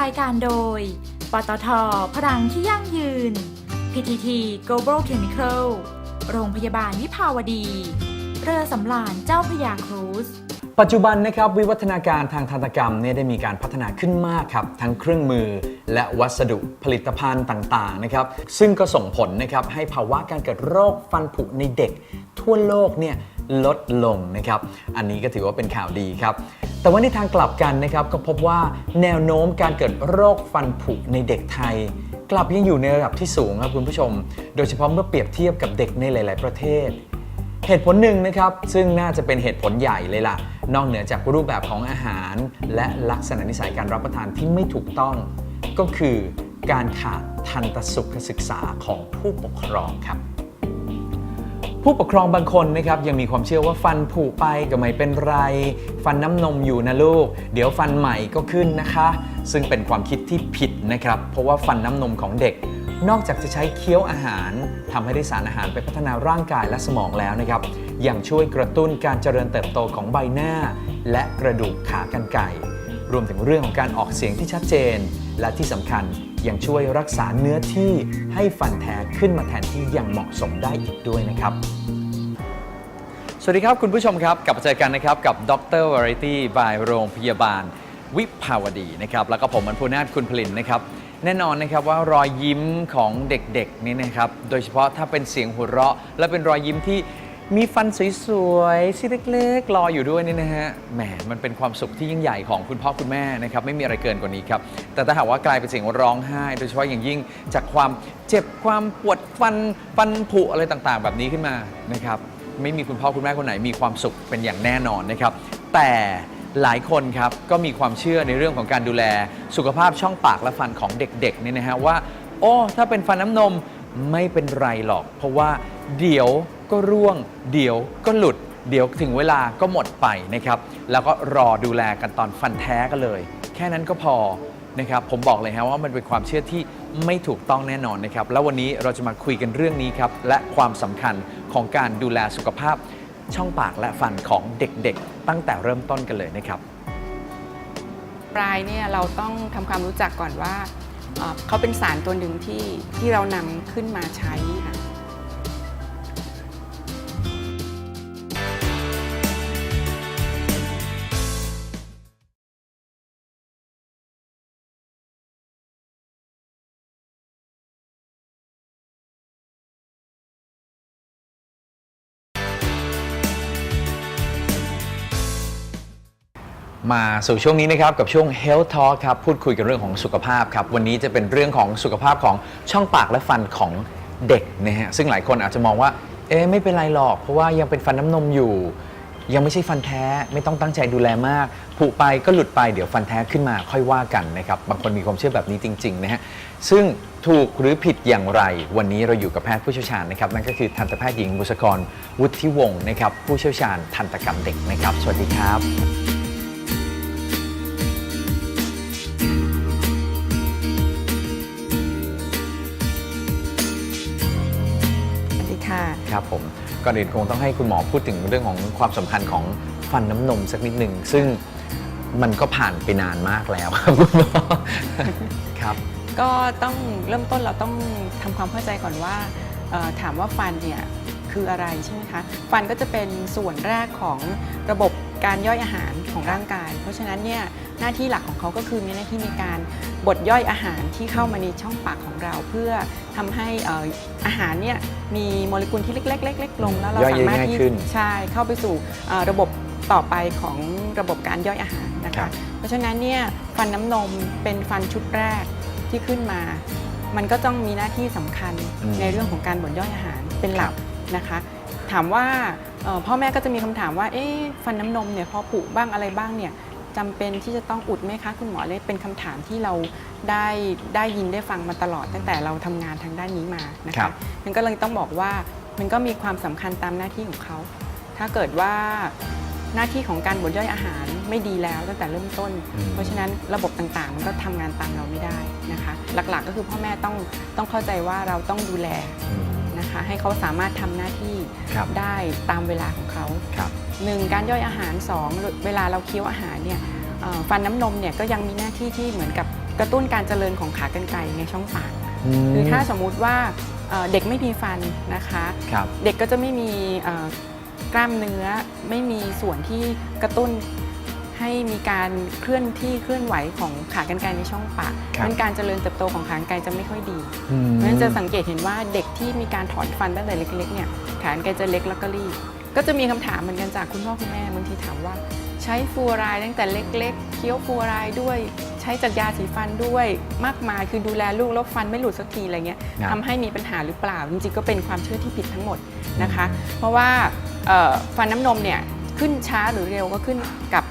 รายการโดย ปตท พลังที่ยั่งยืน PTT Global Chemical โรงพยาบาลวิภาวดี เรือสำราญเจ้าพยาครูซปัจจุบันนะครับวิวัฒนาการทางทันตกรรมเนี่ยได้มีการพัฒนาขึ้นมากครับทั้งเครื่องมือและวัสดุผลิตภัณฑ์ต่างๆนะครับซึ่งก็ส่งผลนะครับให้ภาวะการเกิดโรคฟันผุในเด็ก ทั่วโลกเนี่ย ลดลงนะครับ อันนี้ก็ถือว่าเป็นข่าวดีครับ แต่ว่าในทางกลับกันนะครับก็พบว่าแนวโน้มการเกิดโรคฟันผุในเด็กไทย กลับยังอยู่ในระดับที่สูงครับคุณผู้ชม โดยเฉพาะเมื่อเปรียบเทียบกับเด็กในหลาย ๆ ประเทศ เหตุผลหนึ่งนะครับ ซึ่งน่าจะเป็นเหตุผลใหญ่เลยล่ะ นอกเหนือจากรูปแบบของอาหาร และลักษณะนิสัยการรับประทานที่ไม่ถูกต้อง ก็คือการขาดทันตสุขศึกษาของผู้ปกครองครับ ผู้ปกครองบางคนนะครับยังมีความเชื่อว่าฟันผุไปก็ไม่เป็นไร ฟันน้ำนมอยู่นะลูก เดี๋ยวฟันใหม่ก็ขึ้นนะคะ ซึ่งเป็นความคิดที่ผิดนะครับ เพราะว่าฟันน้ำนมของเด็ก นอกจากจะใช้เคี้ยวอาหารทำให้ได้สารอาหารไปพัฒนาร่างกายและสมองแล้วนะครับยังช่วยกระตุ้นการเจริญเติบโตของใบหน้า และกระดูกขากรรไกรรวมถึงเรื่องของการออกเสียงที่ชัดเจน และที่สำคัญ ยังช่วยรักษาเนื้อที่ให้ฟันแท้ขึ้นมาแทนที่อย่างเหมาะสมได้อีกด้วยนะครับ สวัสดีครับคุณผู้ชมครับ กลับมาเจอกันนะครับกับดร Variety by โรงพยาบาลวิภาวดีนะครับแล้วก็ผมมันพูนาถคุณผลินนะครับแน่นอนนะครับว่ารอยยิ้มของเด็กๆนี่นะครับโดยเฉพาะถ้าเป็นเสียงหัวเราะ และเป็นรอยยิ้มที่ มีฟันสวยๆซี่เล็กๆรออยู่ด้วยนี่นะฮะ แหม มันเป็นความสุขที่ยิ่งใหญ่ของคุณพ่อคุณแม่นะครับ ไม่มีอะไรเกินกว่านี้ครับ แต่ถ้าหากว่ากลายเป็นเสียงร้องไห้ โดยเฉพาะอย่างยิ่งจากความเจ็บความปวดฟันฟันผุอะไรต่างๆ แบบนี้ขึ้นมานะครับ ไม่มีคุณพ่อคุณแม่คนไหนมีความสุขเป็นอย่างแน่นอนนะครับ แต่หลายคนครับก็มีความเชื่อในเรื่องของการดูแลสุขภาพช่องปากและฟันของเด็กๆเนี่ยนะฮะว่า โอ้ ถ้าเป็นฟันน้ำนมไม่เป็นไรหรอก เพราะว่าเดี๋ยว ก็ร่วง เดี๋ยวก็หลุด เดี๋ยวถึงเวลาก็หมดไปนะครับ แล้วก็รอดูแลกันตอนฟันแท้กันเลย แค่นั้นก็พอนะครับ ผมบอกเลยฮะว่ามันเป็นความเชื่อที่ไม่ถูกต้องแน่นอนนะครับ แล้ววันนี้เราจะมาคุยกันเรื่องนี้ครับ และความสำคัญของการดูแลสุขภาพช่องปากและฟันของเด็กๆ ตั้งแต่เริ่มต้นกันเลยนะครับ ปลายเนี่ยเราต้องทำความรู้จักก่อนว่าเอ่อเขาเป็นสารตัวหนึ่งที่ที่เรานำขึ้นมาใช้ค่ะ มาสู่ช่วงนี้นะครับกับช่วง Health Talk ครับพูดคุยกันเรื่องของสุขภาพครับวันนี้จะเป็นเรื่องของสุขภาพของช่องปากและฟันของเด็กนะฮะซึ่งหลายคนอาจจะมองว่าเอ๊ะไม่เป็นไรหรอก เพราะว่ายังเป็นฟันน้ำนมอยู่ ยังไม่ใช่ฟันแท้ไม่ต้องตั้งใจดูแลมากผุไปก็หลุดไปเดี๋ยวฟันแท้ขึ้นมาค่อยว่ากันนะครับบางคนมีความเชื่อแบบนี้จริงๆนะฮะซึ่งถูกหรือผิดอย่างไร วันนี้เราอยู่กับแพทย์ผู้เชี่ยวชาญนะครับนั่นก็คือทันตแพทย์หญิงบุษกรวุฒิวงศ์นะครับผู้เชี่ยวชาญทันตกรรมเด็กนะครับ สวัสดีครับ ก่อนอื่นคงต้องให้คุณหมอพูดถึงเรื่องของความสำคัญของฟันน้ำนมสักนิดหนึ่งซึ่งมันก็ผ่านไปนานมากแล้วครับคุณหมอครับ ก็ต้องเริ่มต้นเราต้องทำความเข้าใจก่อนว่าเอ่อถามว่าฟันเนี่ยคืออะไรใช่ไหมคะฟันก็จะเป็นส่วนแรกของระบบการย่อยอาหารของร่างกาย เพราะฉะนั้นเนี่ยหน้าที่หลักของเขาก็คือมีหน้าที่ในการบดย่อยอาหารที่เข้ามาในช่องปากของเรา เพื่อ ทำให้เอ่ออาหารเนี่ยมีโมเลกุลที่เล็กๆๆๆลงแล้วเราย่อยสามารถง่ายที่ขึ้น ใช่เข้าไปสู่เอ่อระบบต่อไปของระบบการย่อยอาหารนะครัคะ บ เพราะฉะนั้นเนี่ยฟันน้ำนมเป็นฟันชุดแรกที่ขึ้นมา มันก็ต้องมีหน้าที่สำคัญอืมในเรื่องของการบ่นย่อยอาหารเป็นหลักนะคะ ถามว่าเอ่อพ่อแม่ก็จะมีคำถามว่าเอ๊ะฟันน้ำนมเนี่ยพอผุบ้างอะไรบ้างเนี่ย จำเป็นที่จะต้องอุดไหมคะคุณหมอเลยเป็นคำถามที่เราได้ได้ยินได้ฟังมาตลอดตั้งแต่เราทำงานทางด้านนี้มานะครัคะบมันก็เลยต้องบอกว่ามันก็มีความสำคัญตามหน้าที่ของเขา ถ้าเกิดว่าหน้าที่ของการบดย่อยอาหารไม่ดีแล้วตั้งแต่เริ่มต้นอืมเพราะฉะนั้นระบบต่างๆ มันก็ทำงานตามเราไม่ได้นะคะ หลักๆก็คือพ่อแม่ต้องต้องเข้าใจว่าเราต้องดูแลอืมนะคะ ให้เขาสามารถทำหน้าที่ครับได้ตามเวลาของเขาครับหนึ่งการย่อยอาหารสองเวลาเราเคี้ยวอาหารเนี่ยเอ่อฟันน้ำนมเนี่ยก็ยังมีหน้าที่ที่เหมือนกับกระตุ้นการเจริญของขากรรไกรในช่องปากมคือถ้าสมมุติว่าเอ่อเด็กไม่มีฟันนะคะครับเด็กก็จะไม่มีเอ่อกล้ามเนื้อไม่มีส่วนที่กระตุ้น ให้มีการเคลื่อนที่เคลื่อนไหวของขากรรไกรในช่องปากครับนั้นการเจริญเติบโตของขากรรไกรจะไม่ค่อยดีอืมเพราะฉะนั้นจะสังเกตเห็นว่าเด็กที่มีการถอนฟันตั้งแต่เล็กๆเนี่ยขากรรไกรจะเล็กแล้วก็รีบก็จะมีคำถามเหมือนกันจากคุณพ่อคุณแม่บางทีถามว่า ใช้ฟลูออไรด์ตั้งแต่เล็กๆเคี้ยวฟลูออไรด์ด้วย ใช้จากยาสีฟันด้วยมากมายคือดูแลลูกแล้วฟันไม่หลุดสักทีอะไรเงี้ยครับทำให้มีปัญหาหรือเปล่าจริงๆก็เป็นความเชื่อที่ผิดทั้งหมดนะคะ เพราะว่าเอ่อฟันน้ำนมเนี่ยขึ้นช้าหรือเร็วก็ขึ้นกับ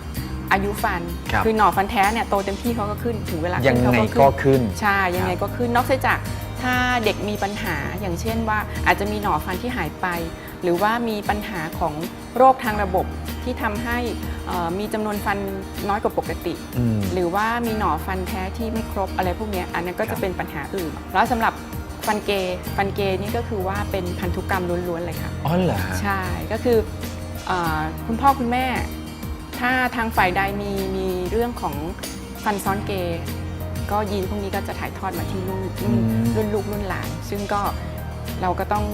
อายุฟันครับ อหน่อฟันแท้เนี่ยโตเต็มที่เขาก็ขึ้นถึงเวลายังขึ้นเขาไงก็ก็ขึ้น ขึ้น ใช่ยังไงก็ขึ้นนอกจากถ้าเด็กมีปัญหาอย่างเช่นว่าอาจจะมีหน่อฟันที่หายไป หรือว่ามีปัญหาของโรคทางระบบที่ทำให้เอ่อมีจำนวนฟันน้อยกว่าปกติ อืม หรือว่ามีหน่อฟันแท้ที่ไม่ครบอะไรพวกเนี้ยอันนั้นก็ครัจะบ เป็นปัญหาอื่น แล้วสำหรับฟันเกย์ฟันเกย์นี่ก็คือว่าเป็นพันธุกรรมล้วนๆเลยค่ะ อ๋อเหรอฮะ ใช่ ก็คือเออคุณพ่อคุณแม่ ถ้าทางฝ่ายใดมีมีเรื่องของฟันซ้อนเกย์ก็ยีนพวกนี้ก็จะถ่ายทอดมาที่รุ่นรุ่นอืมรุ่นลูกรุ่นหลาน ซึ่งก็เราก็ต้อง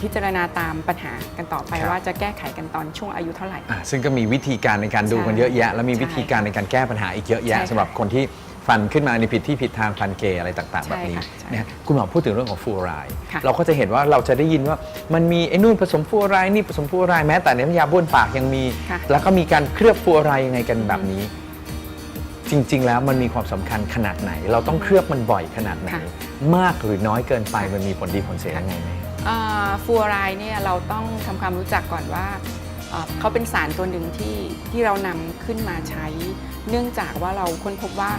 พิจารณาตามปัญหากันต่อไปว่าจะแก้ไขกันตอนช่วงอายุเท่าไหร่อะซึ่งก็มีวิธีการในการดูใช่กันเยอะแยะ แล้วมีใช่วิธีการในการแก้ปัญหาอีกเยอะแยะใช่ค่ะสำหรับคนที่ ฟันขึ้นมาในผิดที่ผิดทางฟันเกย์อะไรต่างๆใช่แบบนี้ค่ะใช่นะฮะคุณหมอพูดถึงเรื่องของฟลูออไรด์ค่ะ เราก็จะเห็นว่าเราจะได้ยินว่ามันมีไอ้นู่นผสมฟลูออไรด์นี่ผสมฟลูออไรด์แม้แต่น้ำยาบ้วนปากยังมี ค่ะแล้วก็มีการเคลือบฟลูออไรด์ยังไงกันแบบนี้ จริง ๆ แล้วมันมีความสำคัญขนาดไหน เราต้องเคลือบมันบ่อยขนาดไหน ค่ะ มากหรือน้อยเกินไปมันมีผลดีผลเสียยังไงไหม อ่าฟลูออไรด์เนี่ยเราต้องทำความรู้จักก่อนว่าเอ่อเขาเป็นสารตัวหนึ่งที่ที่เรานำขึ้นมาใช้ เนื่องจากว่าเราค้นพบว่า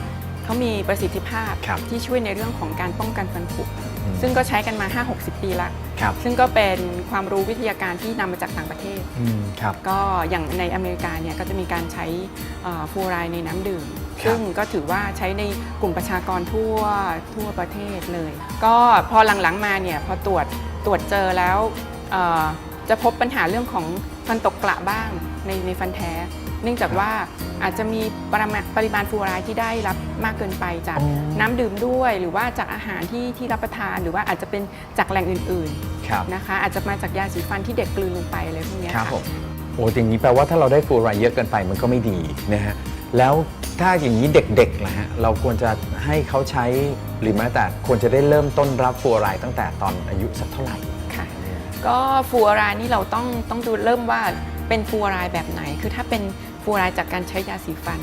เขามีประสิทธิภาพครับที่ช่วยในเรื่องของการป้องกันฟันผุ อืม ซึ่งก็ใช้กันมา 5-60 ปีละ ครับซึ่งก็เป็นความรู้วิทยาการที่นำมาจากต่างประเทศ อืมครับ ก็อย่างในอเมริกาเนี่ยก็จะมีการใช้เอ่อฟลูออไรด์ในน้ำดื่ม ครับ ซึ่งก็ถือว่าใช้ในกลุ่มประชากรทั่วทั่วประเทศเลย ก็พอหลังๆมาเนี่ยพอตรวจตรวจเจอแล้วเอ่อจะพบปัญหาเรื่องของฟันตกกระบ้างในในฟันแท้ เนื่องจากว่าอาจจะมีปริมาณปริมาณฟลูออไรด์ที่ได้รับมากเกินไปจากอ๋อ น้ำดื่มด้วย หรือว่าจากอาหารที่ที่รับประทาน หรือว่าอาจจะเป็นจากแหล่งอื่นครับๆนะคะ อาจจะมาจากยาสีฟันที่เด็กกลืนลงไปอะไรพวกเนี้ยครับค่ะผมโอ้อย่างนี้แปลว่าถ้าเราได้ฟลูออไรด์เยอะเกินไปมันก็ไม่ดีนะฮะแล้วถ้าอย่างนี้เด็กๆล่ะฮะเราควรจะให้เขาใช้หรือแม้แต่ควรจะได้เริ่มต้นรับฟลูออไรด์ตั้งแต่ตอนอายุสักเท่าไหร่ ค่ะก็ฟลูออไรด์นี่เราต้องต้องดูเริ่มว่าเป็นฟลูออไรด์แบบไหน คือถ้าเป็น ฟลูออไรด์จากการใช้ยาสีฟัน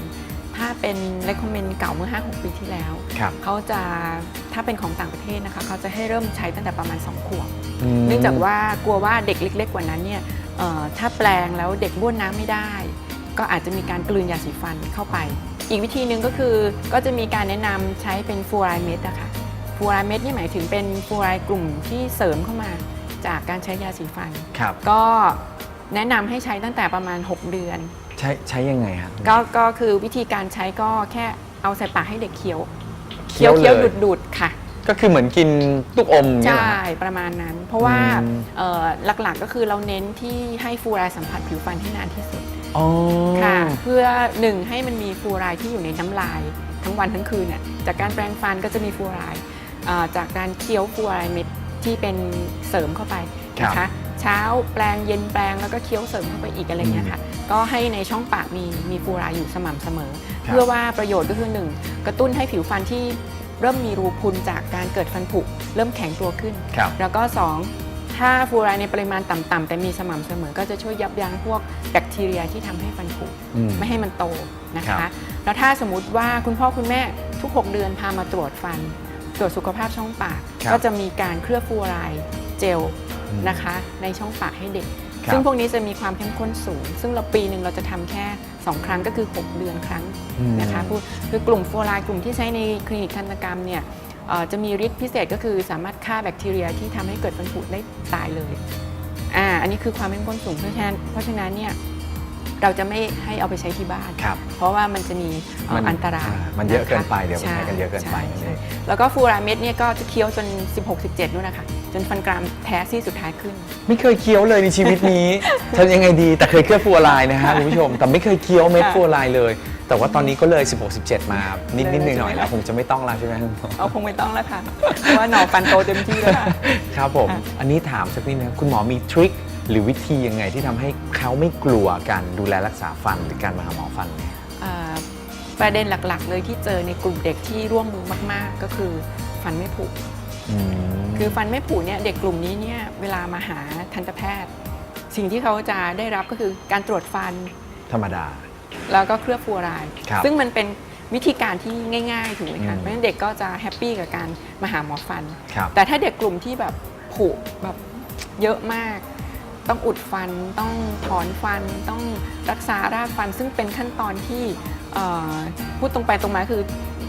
ถ้าเป็น recommend เก่าเมื่อ 5-6 ปีที่แล้ว ครับ เขาจะถ้าเป็นของต่างประเทศนะคะ เขาจะให้เริ่มใช้ตั้งแต่ประมาณ 2 ขวบมเนื่องจากว่ากลัวว่าเด็กเล็ก ๆ กว่านั้นเนี่ยเอ่อถ้าแปลงแล้วเด็กบ้วนน้ำไม่ได้ ก็อาจจะมีการกลืนยาสีฟันเข้าไป อีกวิธีหนึ่งก็คือก็จะมีการแนะนำใช้เป็นฟลูออไรด์เม็ดนะคะฟลูออไรด์เม็ดนี่หมายถึงเป็นฟลูออไรด์กลุ่มที่เสริมเข้ามาจากการใช้ยาสีฟัน ครับ ก็แนะนำให้ใช้ตั้งแต่ประมาณ 6 เดือน ใช้ใช้ยังไงฮะก็ก็คือวิธีการใช้ก็แค่เอาใส่ปากให้เด็กเคี้ยวเคี้ยวเคี้ยวเลยดูดดูดๆค่ะ ก็คือเหมือนกินลูกอมเนี่ยเหรอใช่ฮะประมาณนั้น เพราะว่าอืมเอ่อหลักๆก็คือเราเน้นที่ให้ฟลูออไรด์สัมผัสผิวฟันที่นานที่สุดอ๋อค่ะเพื่อหนึ่งให้มันมีฟลูออไรด์ที่อยู่ในน้ำลายทั้งวันทั้งคืนน่ะจากการแปรงฟันก็จะมีฟลูออไรด์อ่าจากการเคี้ยวฟลูออไรด์เม็ดที่เป็นเสริมเข้าไปนะคะ เช้าแปรงเย็นแปรงแล้วก็เคี้ยวเสริมเข้าไปอีกอะไรเงี้ยค่ะก็ให้ในช่องปากมีมีฟลูออไรด์อยู่สม่ำเสมอครับเพื่อว่าประโยชน์ก็คือหนึ่งกระตุ้นให้ผิวฟันที่เริ่มมีรูพุนจากการเกิดฟันผุเริ่มแข็งตัวขึ้นครับแล้วก็ 2 ถ้าฟลูออไรด์ในปริมาณต่ำๆแต่มีสม่ำเสมอ ก็จะช่วยยับยั้งพวกแบคทีเรียที่ทำให้ฟันผุอืมไม่ให้มันโตนะครัคะบแล้วถ้าสมมติว่าคุณพ่อคุณแม่ทุก 6 เดือนพามาตรวจฟัน ตรวจสุขภาพช่องปากครับก็จะมีการเคลือบฟลูออไรด์เจลอืม นะคะ ในช่องปากให้เด็กครับซึ่งพวกนี้จะมีความเข้มข้นสูง ซึ่งเราปีหนึ่งเราจะทำแค่ 2 ครั้งก็คือ 6 เดือนครั้งอืมนะคะพูดคือกลุ่มฟลูออไรด์กลุ่มที่ใช้ในคลินิกทันตกรรมเนี่ยเอ่อจะมีฤทธิ์พิเศษก็คือสามารถฆ่าแบคทีเรียที่ทำให้เกิดฟันผุได้ตายเลยอ่าอันนี้คือความเข้มข้นสูงเพราะฉะนั้นเพราะฉะนั้นเนี่ยเราจะไม่ให้เอาไปใช้ที่บ้านครับเพราะว่ามันจะมีเอ่อมันอันตรายอ่ามันเยอะคเกินไปเดี๋ยวมันใช้กันเยอะเกินไปใช่นั่นเองใช่แล้วก็ฟลูออไรด์เม็ดเนี่ยก็จะเคี้ยวจน 16-17นู่นนะคะจ นฟันกรามแท้ซี่สุดท้ายขึ้น ไม่เคยเคี้ยวเลยในชีวิตนี้ทำยังไงดีแต่เคยเคลือบฟลูออไรด์นะฮะคุณผู้ชม แต่ไม่เคยเคี้ยวเม็ดค่ะฟลูออไรด์เลย แต่ว่าตอนนี้ก็เลย 16 17 มานิดนิดหน่อยหน่อยๆเลยแล้วคงจะไม่ต้องแล้วใช่ไหมคุณหมอเอาคงไม่ต้องแล้วค่ะเพราะว่าหนอฟันโตเต็มที่แล้วค่ะครับผมค่ะอันนี้ถามสักนิดนึงคุณหมอมีทริคหรือวิธียังไงที่ทำให้เขาไม่กลัวการดูแลรักษาฟันหรือการมาหาหมอฟันเนี่ยอ่าประเด็นหลักๆ เลยที่เจอในกลุ่มเด็กที่ร่วมมือมาก ๆ ก็คือฟันไม่ผุอืม คือฟันไม่ผุเนี่ยเด็กกลุ่มนี้เนี่ยเวลามาหาทันตแพทย์ สิ่งที่เขาจะได้รับก็คือการตรวจฟันธรรมดา แล้วก็เคลือบฟลูออไรด์ครับซึ่งมันเป็นวิธีการที่ง่ายๆถูกไหมอืคะมเพราะฉะนั้นเด็กก็จะแฮปปี้กับการมาหาหมอฟัน ครับแต่ถ้าเด็กกลุ่มที่แบบผุแบบเยอะมาก ต้องอุดฟันต้องถอนฟันต้องรักษารากฟัน ซึ่งเป็นขั้นตอนที่เอ่อพูดตรงไปตรงมาคือ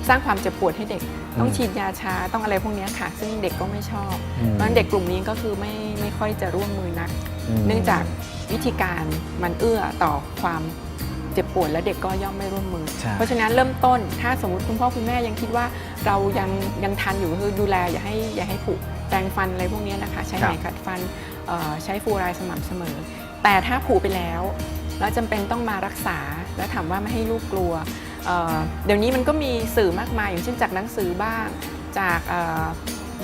สร้างความเจ็บปวดให้เด็ก ต้องฉีดยาชาต้องอะไรพวกเนี้ยค่ะ ซึ่งเด็กก็ไม่ชอบอืมเพราะฉะนั้นเด็กกลุ่มนี้ก็คือไม่ไม่ค่อยจะร่วมมือนักมเนื่องจากวิธีการมันเอื้อต่อความเจ็บปวดและเด็กก็ย่อมไม่ร่วมมือใช่เพราะฉะนั้นเริ่มต้นถ้าสมมติคุณพ่อคุณแม่ยังคิดว่าเรายังยังทันอยู่ก็คือดูแลอย่าให้อย่าให้ผุแปรงฟันอะไรพวกเนี้ยนะคะ ใช้ไหมขัดฟันเอ่อใช้ฟลูออไรด์สม่ำเสมอ แต่ถ้าผุไปแล้ว แล้วจำเป็นต้องมารักษา แล้วถามว่าไม่ให้ลูกกลัว เอ่อเดี๋ยวนี้มันก็มีสื่อมากมาย อย่างเช่นจากหนังสือบ้าง จากเอ่อ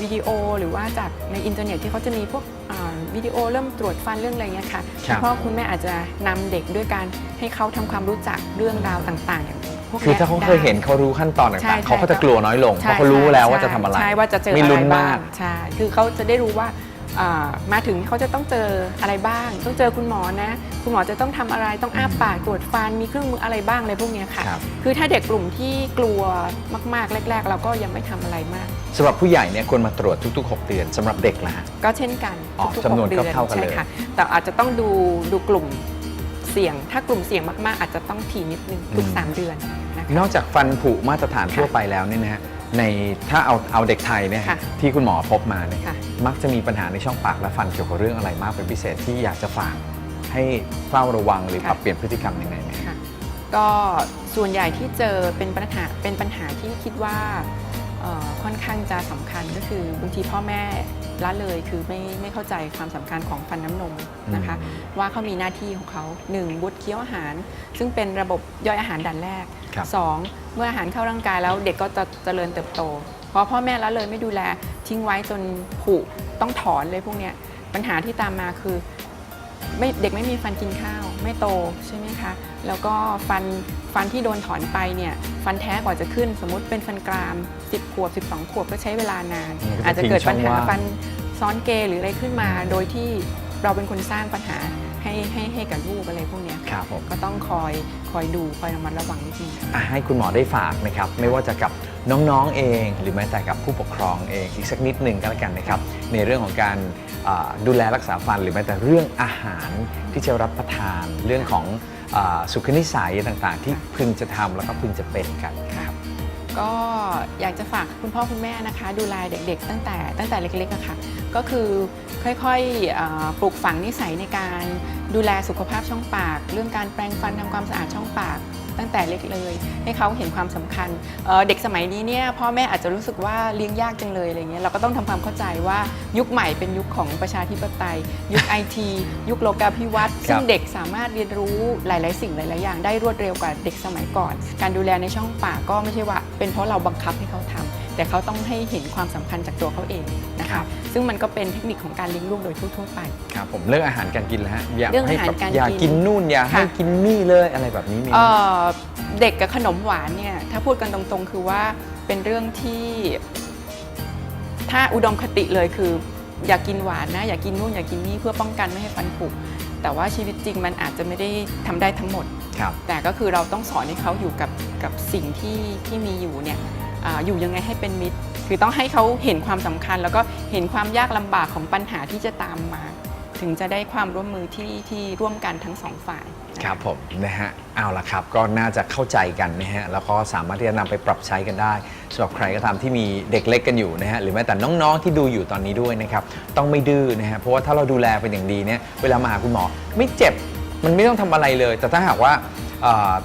วิดีโอหรือว่าจากในอินเทอร์เน็ตที่เขาจะมีพวกเอ่อวิดีโอเริ่มตรวจฟันเรื่องอะไรเงี้ยค่ะครับเพราะคุณแม่อาจจะนำเด็กด้วยการให้เขาทำความรู้จักเรื่องราวต่างๆอย่างพวกคือนี้ยถ้าเขาเคยเห็นเขารู้ขั้นตอนใช่ต่างๆใช่เขาก็จะกลัวน้อยลงเพใช่ราะเขารู้แล้วว่าใช่จะทำอะไรใช่ว่าจะเจอไม่อะไรลุ้นบ้ามางกใช่คือเขาจะได้รู้ว่าอ่า มาถึงเขาจะต้องเจออะไรบ้าง ต้องเจอคุณหมอนะ คุณหมอจะต้องทำอะไรต้องอ้าปากตรวจฟันมีเครื่องมืออะไรบ้างอะไรพวกเนี้ยค่ะครับคือถ้าเด็กกลุ่มที่กลัวมาก ๆ แรก ๆ เราก็ยังไม่ทำอะไรมากสำหรับผู้ใหญ่เนี่ยควรมาตรวจทุก ๆ 6 เดือนสำหรับเด็กล่ะฮะก็เช่นกันอ๋อทุกๆจำนวนหดืก็เท่ากันเลยใช่ค่ะแต่อาจจะต้องดูดูกลุ่มเสี่ยง ถ้ากลุ่มเสี่ยงมาก ๆ อาจจะต้องทีนิดนึงทุก 3 เดือนนะคะนอกจากฟันผุมาตรฐานทั่วไปแล้วเนี่ยนะฮะในถ้าเอาเอาเด็กไทยเนี่ยค่ะที่คุณหมอพบมาเนี่ยค่ะ มักจะมีปัญหาในช่องปากและฟันเกี่ยวกับเรื่องอะไรมากเป็นพิเศษที่อยากจะฝากให้เฝ้าระวังหรือค่ะปรับเปลี่ยนพฤติกรรมยังไงไหมค่ะก็ส่วนใหญ่ที่เจอเป็นปัญหาเป็นปัญหาที่คิดว่าเอ่อค่อนข้างจะสำคัญก็คือบางทีพ่อแม่ละเลยคือไม่ไม่เข้าใจความสำคัญของฟันน้ำนมนะคะ ว่าเขามีหน้าที่ของเขาหนึ่งบุตรเคี้ยวอาหาร ซึ่งเป็นระบบย่อยอาหารด่านแรกครับสองเมื่ออาหารเข้าร่างกายแล้วเด็กก็จะเจริญเติบโตเพราะพ่อแม่ละเลยไม่ดูแลทิ้งไว้จนผุต้องถอนเลยพวกเนี้ยปัญหาที่ตามมาคือไม่เด็กไม่มีฟันกินข้าว ไม่โตใช่ไหมคะ แล้วก็ฟันฟันที่โดนถอนไปเนี่ยฟันแท้กว่าจะขึ้น สมมติเป็นฟันกราม 10 ขวบ 12 ขวบก็ใช้เวลานานมันก็จะอาจจะเกิดปัญหาทิ้งช่องว่างฟันซ้อนเกยหรืออะไรขึ้นมา โดยที่เราเป็นคนสร้างปัญหา ให้ให้ให้กับลูกอะไรพวกเนี้ยครับผม ก็ต้องคอยคอยดูคอยระมัดระวังนิดนึงค่ะ อะให้คุณหมอได้ฝากนะครับ ไม่ว่าจะกับน้องๆเอง หรือแม้แต่กับผู้ปกครองเองอีกสักนิดหนึ่งก็แล้วกันนะครับ ในเรื่องของการอ่าดูแลรักษาฟัน หรือแม้แต่เรื่องอาหารที่จะรับประทาน เรื่องของอาสุขนิสัยต่างๆ ที่พึงจะทำแล้วก็พึงจะเป็นกันครับ ก็อยากจะฝากคุณพ่อคุณแม่นะคะ ดูแลเด็กๆ ตั้งแต่ตั้งแต่เล็กๆอะค่ะ ก็คือค่อยๆเอ่อปลูกฝังนิสัยในการดูแลสุขภาพช่องปาก เรื่องการแปรงฟันทำความสะอาดช่องปากตั้งแต่เล็กเลย ให้เขาเห็นความสำคัญเอ่อเด็กสมัยนี้เนี่ยพ่อแม่อาจจะรู้สึกว่าเลี้ยงยากจังเลยอะไรเงี้ยเราก็ต้องทำความเข้าใจว่ายุคใหม่เป็นยุคของประชาธิปไตย ยุคไอทียุคโลกาภิวัตน์ซึ่งเด็กสามารถเรียนรู้หลาย ๆ สิ่งหลาย ๆ อย่างได้รวดเร็วกว่าเด็กสมัยก่อน การดูแลในช่องปากก็ไม่ใช่ว่า เป็นเพราะเราบังคับให้เขาทำ แต่เขาต้องให้เห็นความสำคัญจากตัวเขาเองนะครัคะบซึ่งมันก็เป็นเทคนิคของการเลี้ยงลูกโดยทั่วๆไปครับผมเรื่องอาหารการกินแล้วฮะอย่าเรื่องให้อาหารแบบการอย่ากินกินนู่นอย่าให้ค่ะกินนี่เลยอะไรแบบนี้มีไหมเอ่อเด็กกับขนมหวานเนี่ยถ้าพูดกันตรงๆ คือว่าเป็นเรื่องที่ถ้าอุดมคติเลยคือ อย่ากกินหวานนะอย่ากกินนู่นอย่ากกินนี่เพื่อป้องกันไม่ให้ฟันผุแต่ว่าชีวิตจริงมันอาจจะไม่ได้ทำได้ทั้งหมดครับแต่ก็คือเราต้องสอนให้เขาอยู่กับกับสิ่งที่ที่มีอยู่เนี่ย อยู่ยังไงให้เป็นมิตร คือต้องให้เขาเห็นความสำคัญ แล้วก็เห็นความยากลำบากของปัญหาที่จะตามมา ถึงจะได้ความร่วมมือที่ที่ร่วมกันทั้งสองฝ่ายครับผมนะฮะเอาละครับก็น่าจะเข้าใจกันนะฮะแล้วก็สามารถที่จะนำไปปรับใช้กันได้สำหรับใครก็ตามที่มีเด็กเล็กกันอยู่นะฮะหรือแม้แต่น้องๆที่ดูอยู่ตอนนี้ด้วยนะครับต้องไม่ดื้อนะฮะเพราะว่าถ้าเราดูแลเป็นอย่างดีเนี่ยเวลามาหาคุณหมอไม่เจ็บมันไม่ต้องทำอะไรเลย แต่ถ้าหากว่า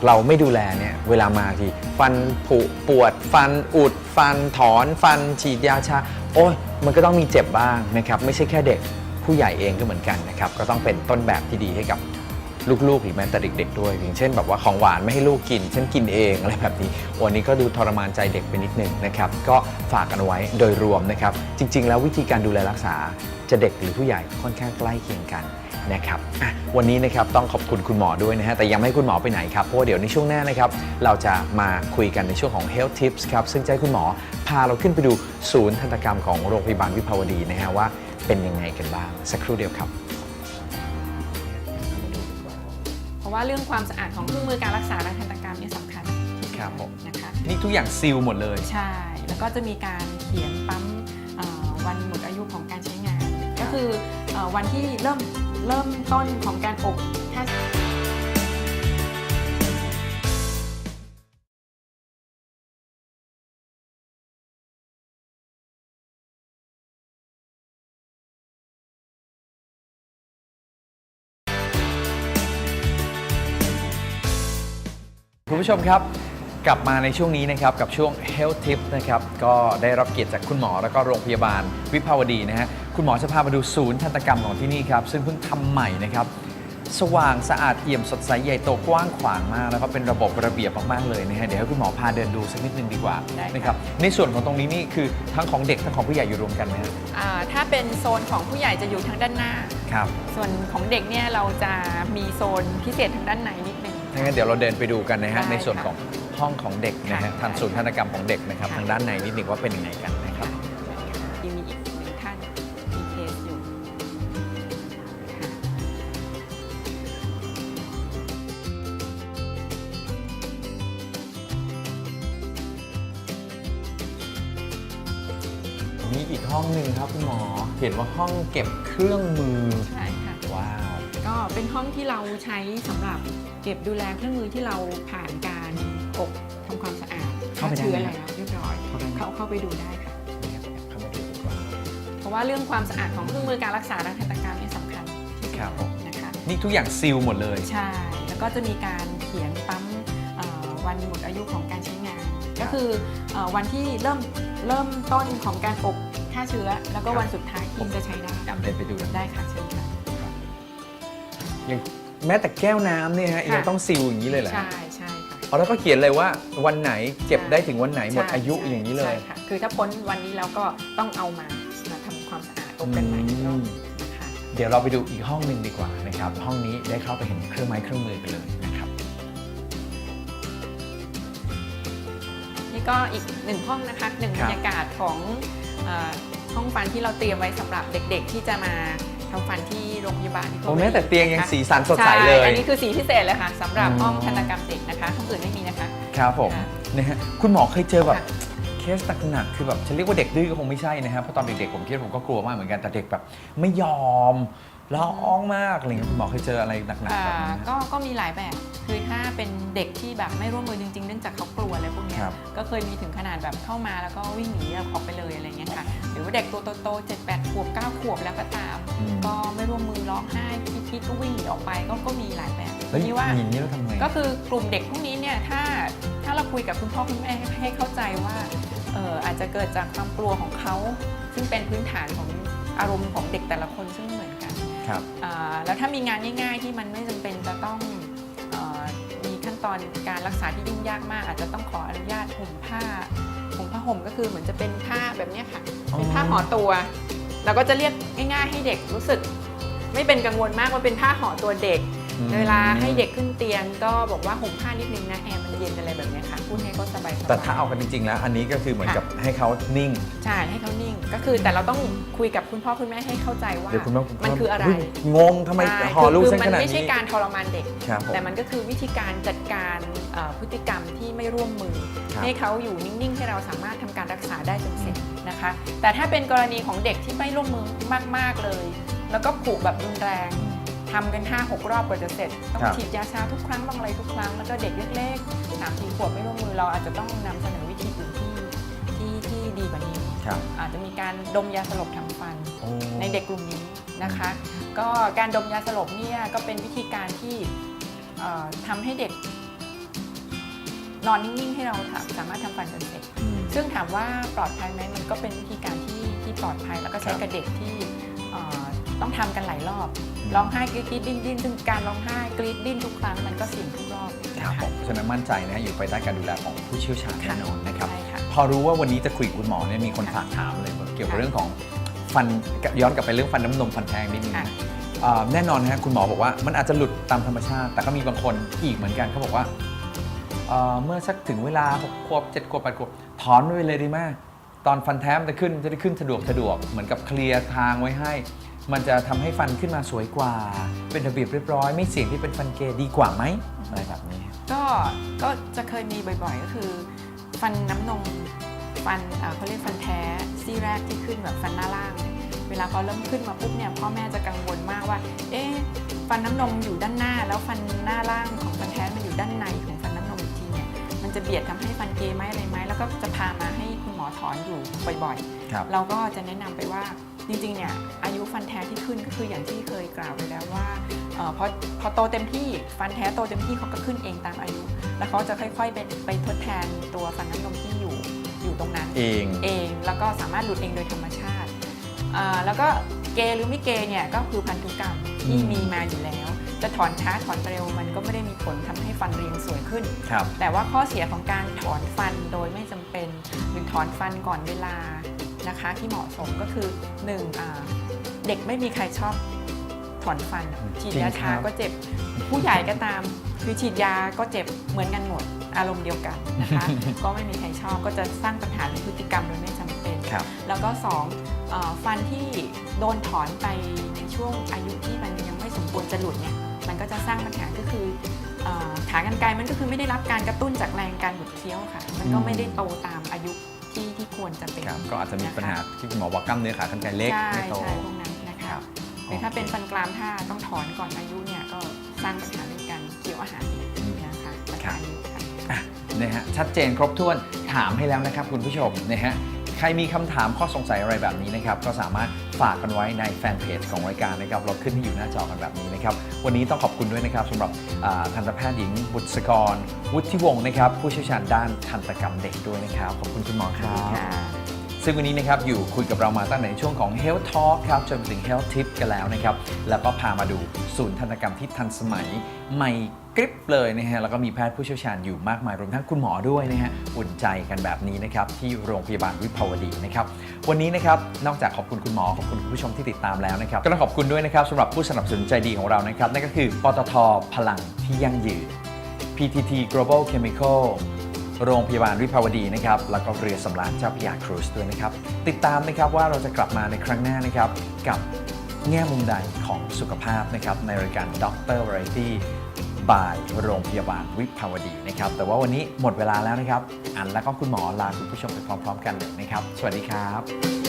เราไม่ดูแลเนี่ยเวลามาที ฟันผุปวด ฟันอุด ฟันถอน ฟันฉีดยาชา โอ้ยมันก็ต้องมีเจ็บบ้างนะครับ ไม่ใช่แค่เด็กผู้ใหญ่เองก็เหมือนกันนะครับ ก็ต้องเป็นต้นแบบที่ดีให้กับ ลูกๆ หรือแม้แต่เด็ก ๆ ด้วย อย่างเช่นแบบว่าของหวานไม่ให้ลูกกินฉันกินเองอะไรแบบนี้วันนี้ก็ดูทรมานใจเด็กไปนิดนึงนะครับก็ฝากกันไว้โดยรวมนะครับ จริง ๆ แล้ววิธีการดูแลรักษาจะเด็กหรือผู้ใหญ่ค่อนข้างใกล้เคียงกันนะครับวันนี้นะครับต้องขอบคุณคุณหมอด้วยนะฮะแต่ยังไม่ให้คุณหมอไปไหนครับเพราะว่าเดี๋ยวในช่วงหน้านะครับเราจะมาคุยกันในช่วงของ Health Tips ครับซึ่งจะให้คุณหมอพาเราขึ้นไปดูศูนย์ทันตกรรมของโรงพยาบาลวิภาวดีนะฮะว่าเป็นยังไงกันบ้างสักครู่เดียวครับ ราะว่าเรื่องความสะอาดของเครื่องมือการรักษาและทันตกรรมเนี่ยสำคัญครับผม นะคะนี่ทุกอย่างซีลหมดเลย ใช่แล้วก็จะมีการเขียนปั๊มวันหมดอายุของการใช้งาน ก็คือวันที่เริ่มเริ่มต้นของการอบ5 คุณผู้ชมครับกลับมาในช่วงนี้นะครับกับช่วง Health Tip นะครับก็ได้รับเกียรติจากคุณหมอแล้วก็โรงพยาบาลวิภาวดีนะฮะคุณหมอจะพามาดูศูนย์ทันตกรรมของที่นี่ครับซึ่งเพิ่งทำใหม่นะครับสว่างสะอาดเอี่ยมสดใสใหญ่โตกว้างขวางมาก แล้วก็เป็นระบบระเบียบมากๆเลยนะฮะเดี๋ยวให้คุณหมอพาเดินดูสักนิดนึงดีกว่าได้ค่ะนะครับในส่วนของตรงนี้นี่คือทั้งของเด็กทั้งของผู้ใหญ่อยู่รวมกันไหมฮะอ่าถ้าเป็นโซนของผู้ใหญ่จะอยู่ทางด้านหน้าครับส่วนของเด็กเนี่ยเราจะมีโซนพิเศษทางด้านในนิดนึ งถ้างั้นเดี๋ยวเราเดินไปดูกันนะฮะ ได้ในส่วนค่ะของห้องของเด็กนะฮะค่ะทางศูนย์ทันตกรรมของเด็กนะครับค่ะ ทางด้านในนิดนึงว่าเป็นยังไงกันนะครับ ยังมีอีกหนึ่งท่านมีเคสอยู่ค่ะ มีอีกห้องหนึ่งครับคุณหมอ เห็นว่าห้องเก็บเครื่องมือ ใช่ค่ะว้าวก็ เป็นห้องที่เราใช้สำหรับเก็บดูแลเครื่องมือที่เราผ่านการอบทำความสะอาดเข้าไปได้เชื้อไหมแล้วเรียบร้อย เข้าได้ไหม เข้าเข้าไปดูได้ค่ะ เข้ามาดูดีกว่าเพราะว่าเรื่องความสะอาดของเครื่องมือการรักษาทางทันตกรรมเนี่ยสำคัญที่สุดครับผม นะคะ นี่ทุกอย่างซีลหมดเลย ใช่ แล้วก็จะมีการเขียนปั๊มเอ่อวันหมดอายุของการใช้งาน ก็คือเอ่อวันที่เริ่มเริ่มต้นของการอบฆ่าเชื้อ แล้วก็ครับวันสุดท้ายที่จะใช้ได้เดินไปดูกันได้ค่ะเชิญค่ะ ยังแม้แต่แก้วน้ำเนี่ยฮะค่ะ ยังต้องซีลอย่างนี้เลยเหรอใช่ใช่ค่ะอ๋อแล้วก็เขียนเลยว่าวันไหนเก็บได้ถึงวันไหนหมดใช่อายุใช่อย่างนี้เลย ใช่ค่ะคือถ้าพ้นวันนี้แล้วก็ต้องเอามามาทำความสะอาดอบกันใหม่อีกรอบนะคะ เดี๋ยวเราไปดูอีกห้องหนึ่งดีกว่านะครับห้องนี้ได้เข้าไปเห็นเครื่องไม้เครื่องมือกันเลยนะครับ นี่ก็อีกหนึ่งห้องนะคะหนึ่งครับบรรยากาศของเออห้องฟันที่เราเตรียมไว้สำหรับเด็กๆที่จะมา ทำฟันที่โรงพยาบาลที่โอ้แม้แต่เตียงยังนะคะสีสันสดใสเลยช่อันนี้คือสีพิเศษเลยค่ะสำหรับอืมห้องทันตกรรมเด็กนะคะห้องอื่นไม่มีนะคะ ครับผมค่ะนะฮะคุณหมอเคยเจอแบบค่ะเคสหนักๆคือแบบฉันเรียกว่าเด็กดื้อก็คงไม่ใช่นะครับเพราะตอนเด็กๆผมคิดว่าผมก็กลัวมากเหมือนกันแต่เด็กแบบไม่ยอม ร้องมากอะไรเงี้ยคุณหมอเคยเจออะไรหนักๆแบบอ่านี้ไหม ก็ก็มีหลายแบบคือถ้าเป็นเด็กที่แบบไม่ร่วมมือจริงๆเนื่องจากเขากลัวอะไรพวกเนี้ยครับ ก็เคยมีถึงขนาดแบบเข้ามาแล้วก็วิ่งหนีออกไปเลยอะไรเงี้ยค่ะหรือว่าเด็กตัวโตๆเจ็ดแปดขวบเก้าขวบแล้วก็ตาม อืมก็ไม่ร่วมมือร้องไห้คิดๆก็วิ่งหนีออกไปก็ก็มีหลายแบบแล้วที่ว่า อย่างนี้เราทำไง ก็คือกลุ่มเด็กพวกนี้เนี่ยถ้าถ้าเราคุยกับคุณพ่อคุณแม่ให้เข้าใจว่าเอออาจจะเกิดจากความกลัวของเขา ซึ่งเป็นพื้นฐานของอารมณ์ของเด็กแต่ละคนซึ่งไม่เหมือนกัน ครับอ่าแล้วถ้ามีงานง่าย ๆ ที่มันไม่จำเป็นจะต้องเออมีขั้นตอนการรักษาที่ยุ่งยากมาก อาจจะต้องขออนุญาตห่มผ้าห่มผ้าห่มก็คือเหมือนจะเป็นผ้าแบบเนี้ยค่ะอ๋อเป็นผ้าห่อตัวเราก็จะเรียกง่าย ๆ ให้เด็กรู้สึก ไม่เป็นกังวลมากว่าเป็นผ้าห่อตัวเด็กอืม เวลาให้เด็กขึ้นเตียงก็บอกว่าห่มผ้านิดนึงนะแอร์มันเย็นอะไรแบบเนี้ยค่ะพูดให้เขาสบายๆแต่ถ้าเอากันจริงๆแล้ว อันนี้ก็คือเหมือนค่ะกับให้เขานิ่ง ใช่ให้เขานิ่งก็คือแต่เราต้องคุยกับคุณพ่อคุณแม่ให้เข้าใจว่าเดี๋ยวคุณแม่มันคืออะไรเฮ้ยงงทำไมใช่ห่อลูกคืฉันมัขนาดไม่ใช่นี้การทรมานเด็กครับผมแต่มันก็คือวิธีการจัดการเอ่อพฤติกรรมที่ไม่ร่วมมือครับให้เขาอยู่นิ่งๆให้เราสามารถทำการรักษาได้จนเสร็จนะคะ แต่ถ้าเป็นกรณีของเด็กที่ไม่ร่วมมือมาก ๆเลย แล้วก็ผูกแบบรุนแรง ทำกัน 5 6 รอบกว่าจะเสร็จ ต้องครับ ฉีดยาชาทุกครั้งต้องอะไรทุกครั้ง แล้วก็เด็กเล็กๆสามสี่ขวบไม่ร่วมมือเราอาจจะต้องนำเสนอวิธีอื่นที่ที่ที่ดีกว่านี้ ครับอาจจะมีการดมยาสลบทำฟัน โอ้ ในเด็กกลุ่มนี้นะคะ ก็การดมยาสลบเนี่ยก็เป็นวิธีการที่เอ่อทำให้เด็ก นอนนิ่งๆ ให้เราทำสามารถทำฟันจนเสร็จอืมซึ่งถามว่าปลอดภัยไหมมันก็เป็นวิธีการที่ที่ปลอดภัย แล้วก็ใช้ครับ กับเด็กที่เอ่อต้องทำกันหลายรอบ ร้องไห้กรีดกรีดดิ้นดิ้นซึ่งการร้องไห้กรีดดิ้นทุกครั้งมันก็เสี่ยงทุกรอบครับผมเพราะฉะนั้นมั่นใจนะฮะอยู่ภายใต้การดูแลของผู้เชี่ยวชาญแน่นอนนะครับใช่ค่ะพอรู้ว่าวันนี้จะคุยกับคุณหมอเนี่ยมีคนฝากถามเลยเกี่ยวกับเรื่องของฟันย้อนกลับไปเรื่องฟันน้ำนมฟันแทงนิดนึงค่ะนะเอ่อแน่นอนนะฮะคุณหมอบอกว่ามันอาจจะหลุดตามธรรมชาติ แต่ก็มีบางคนอีกเหมือนกันเขาบอกว่าเอ่อเมื่อสักถึงเวลา6ขวบ7ขวบ8ขวบถอนไปเลยดีมากตอนฟันแท้มนจะขึ้นจะได้ขึ้นสะดวกสะดวกเหมือนกับเคลียร์ทางไว้ให้ มันจะทำให้ฟันขึ้นมาสวยกว่า เป็นระเบียบเรียบร้อย ไม่เสี่ยงที่เป็นฟันเกย์ดีกว่าไหมอะไรแบบนี้ ก็ก็จะเคยมีบ่อยๆ ก็คือ ฟันน้ำนมฟันเอ่อเขาเรียกฟันแท้ซี่แรกที่ขึ้นแบบฟันหน้าล่างเนี่ยเวลาเขาเริ่มขึ้นมาปุ๊บเนี่ยพ่อแม่จะกังวลมากว่า เอ๊ะฟันน้ำนมอยู่ด้านหน้า แล้วฟันหน้าล่างของฟันแท้มันอยู่ด้านในของฟันน้ำนมอีกทีเนี่ยมันจะเบียดทำให้ฟันเกยไหมอะไรไหมแล้วก็จะพามาให้คุณหมอถอนอยู่บ่อยๆครับเราก็จะแนะนำไปว่า จริงๆเนี่ยอายุฟันแท้ที่ขึ้นก็คืออย่างที่เคยกล่าวไปแล้วว่าเออพอพอโตเต็มที่ฟันแท้โตเต็มที่เขาก็ขึ้นเองตามอายุ แล้วเขาจะค่อยๆไปไปทดแทนตัวฟันน้ำนมที่อยู่อยู่ตรงนั้นเองเองแล้วก็สามารถหลุดเองโดยธรรมชาติอ่าแล้วก็เกย์หรือไม่เกย์เนี่ยก็คือพันธุกรรมที่มีมาอยู่แล้ว จะถอนช้าถอนเร็วมันก็ไม่ได้มีผลทำให้ฟันเรียงสวยขึ้นครับแต่ว่าข้อเสียของการถอนฟันโดยไม่จำเป็น หรือถอนฟันก่อนเวลา นะคะที่เหมาะสมก็คือหนึ่งอ่าเด็กไม่มีใครชอบถอนฟัน ฉีดยาชาก็เจ็บ ผู้ใหญ่ก็ตาม คือฉีดยาก็เจ็บเหมือนกันหมดอารมณ์เดียวกันนะคะก็ไม่มีใครชอบก็จะสร้างปัญหาในพฤติกรรมโดยไม่จำเป็นครับแล้วก็สองเออฟันที่โดนถอนไปในช่วงอายุที่มันยังไม่สมควรจะหลุดเนี่ยมันก็จะสร้างปัญหาก็คือเออขากรรไกรมันก็คือไม่ได้รับการกระตุ้นจากแรงการหลุดเคี้ยวค่ะ มันก็ไม่ได้โตตามอายุที่ที่ ควรจะเป็นครับก็อาจจะมีปัญหาที่คุณหมอบอกกล้ามเนื้อขากรรไกรเล็กใช่ไม่โตใช่พวกนั้นนะคะหรือถ้าเป็นฟันกรามถ้าต้องถอนก่อนอายุเนี่ยก็สร้างปัญหาเรื่องการเคี้ยวอาหารอีกนะคะปัญหาอายุค่ะอะนะฮะชัดเจนครบถ้วนถามให้แล้วนะครับคุณผู้ชมนะฮะ ใครมีคำถามข้อสงสัยอะไรแบบนี้นะครับ ก็สามารถฝากกันไว้ในแฟนเพจของรายการนะครับ เราขึ้นให้อยู่หน้าจอกันแบบนี้นะครับ วันนี้ต้องขอบคุณด้วยนะครับสำหรับทันตแพทย์หญิง บุษกร วุฒิวงศ์นะครับ ผู้เชี่ยวชาญด้านทันตกรรมเด็กด้วยนะครับ ขอบคุณคุณหมอครับ ซึ่งวันนี้นะครับอยู่คุยกับเรามาตั้งแต่ในช่วงของ Health Talk ครับจนไปถึง Health Tip กันแล้วนะครับ แล้วก็พามาดูศูนย์ทันตกรรมที่ทันสมัยใหม่กริบเลยนะฮะแล้วก็มีแพทย์ผู้เชี่ยวชาญอยู่มากมายรวมทั้งคุณหมอด้วยนะฮะอุ่นใจกันแบบนี้นะครับที่โรงพยาบาลวิภาวดีนะครับวันนี้นะครับนอกจากขอบคุณคุณหมอขอบคุณคุณผู้ชมที่ติดตามแล้วนะครับก็ต้องขอบคุณด้วยนะครับสำหรับผู้สนับสนุนใจดีของเรานะครับนั่นก็คือปตทพลังที่ยั่งยืน PTT Global Chemical โรงพยาบาลวิภาวดีนะครับ แล้วก็เรือสำราญเจ้าพระยาครูซด้วยนะครับ ติดตามนะครับว่าเราจะกลับมาในครั้งหน้านะครับกับแง่มุมใดของสุขภาพนะครับในรายการด็อกเตอร์วาไรตี้บายโรงพยาบาลวิภาวดีนะครับ แต่ว่าวันนี้หมดเวลาแล้วนะครับ อันแล้วก็คุณหมอลาคุณผู้ชมไปพร้อม ๆ กันเลยนะครับ สวัสดีครับ